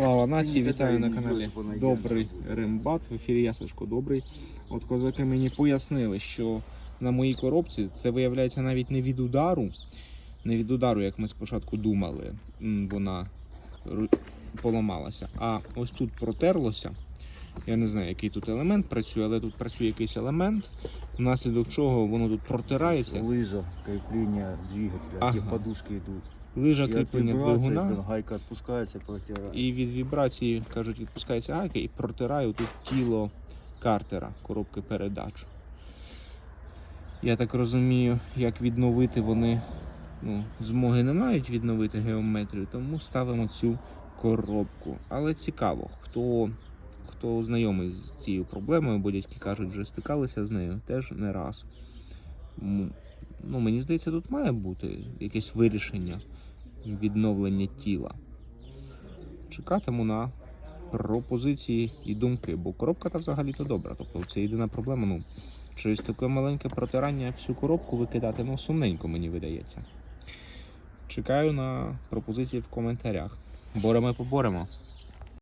Слава нації, вітаю на каналі Добрий. Рембат. В ефірі я Сашко Добрий. От козаки мені пояснили, що на моїй коробці це виявляється навіть не від удару, не від удару, як ми спочатку думали, вона поламалася. А ось тут протерлося. Я не знаю, який тут елемент працює, але тут працює якийсь елемент, внаслідок чого воно тут протирається. Лыжа, крепление двигателя, Ага. где подушки идут. Лижа кріплення двигуна. гайка отпускается, протирает. І від вібрації, кажуть, відпускається гайка і протираю тут тіло картера, коробки передач. Я так розумію, як відновити вони ну, змоги не мають відновити геометрію, тому ставимо цю коробку. Але цікаво, хто, хто знайомий з цією проблемою, бо дядьки кажуть, вже стикалися з нею теж не раз. Ну, мені здається, тут має бути якесь вирішення відновлення тіла чекатиму на пропозиції і думки, бо коробка та взагалі то добра. Тобто це єдина проблема. Ну, щось таке маленьке протирання всю коробку викидати, ну сумненько мені видається. Чекаю на пропозиції в коментарях. Боремо поборемо.